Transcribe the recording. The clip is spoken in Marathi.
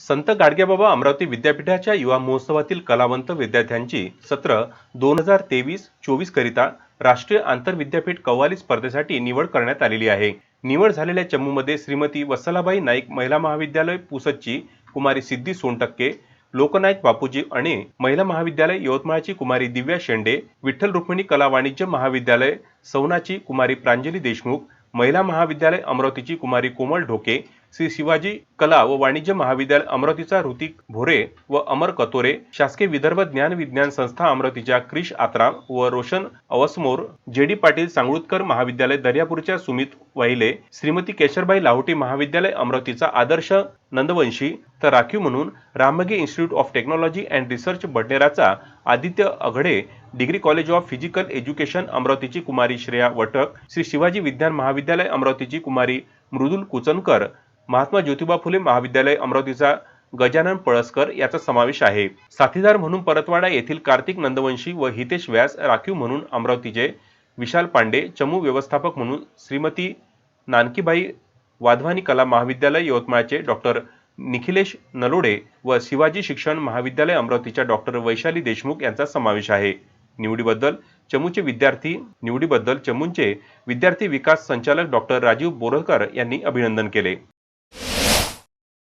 संत गाडगेबाबा अमरावती विद्यापीठाच्या युवा महोत्सवातील कलावंत विद्यार्थ्यांची सत्र दोन हजार तेवीस चोवीस करिता राष्ट्रीय आंतरविद्यापीठ कव्वाली स्पर्धेसाठी निवड करण्यात आलेली आहे. निवड झालेल्या चमूमध्ये श्रीमती वत्सलाबाई नाईक महिला महाविद्यालय पुसदची कुमारी सिद्धी सोनटक्के लोकनायक बापूजी अणे महिला महाविद्यालय यवतमाळची कुमारी दिव्या शेंडे विठ्ठल रुक्मिणी कला वाणिज्य महाविद्यालय सौनाची कुमारी प्रांजली देशमुख महिला महाविद्यालय अमरावतीची कुमारी कोमल ढोके श्री शिवाजी कला व वाणिज्य महाविद्यालय अमरावतीचा ऋतिक भोरे व अमर कतोरे शासकीय विदर्भ ज्ञान विज्ञान संस्था अमरावतीच्या क्रिश आत्राम व रोशन अवसमोर जे डी पाटील सांगळूतकर महाविद्यालय दर्यापूरच्या सुमित वाहिले श्रीमती केशरबाई लाहोटी महाविद्यालय अमरावतीचा आदर्श नंदवंशी तर राखीव म्हणून Ramge institute of technology and research बडनेराचा Aditya Aghade degree college of physical education अमरावतीची कुमारी श्रेया वटक श्री शिवाजी विज्ञान महाविद्यालय अमरावतीची कुमारी मृदुल कुचनकर महात्मा ज्योतिबा फुले महाविद्यालय अमरावतीचा गजानन पळसकर याचा समावेश आहे. साथीदार म्हणून परतवाडा येथील कार्तिक नंदवंशी व हितेश व्यास राखीव म्हणून अमरावतीचे विशाल पांडे चमू व्यवस्थापक म्हणून श्रीमती नानकीबाई वाधवानी कला महाविद्यालय यवतमाळचे डॉक्टर निखिलेश नलोडे व शिवाजी शिक्षण महाविद्यालय अमरावतीच्या डॉक्टर वैशाली देशमुख यांचा समावेश आहे. निवडीबद्दल चमूचे विद्यार्थी निवडीबद्दल चमूंचे विद्यार्थी विकास संचालक डॉक्टर राजीव बोरकर यांनी अभिनंदन केले.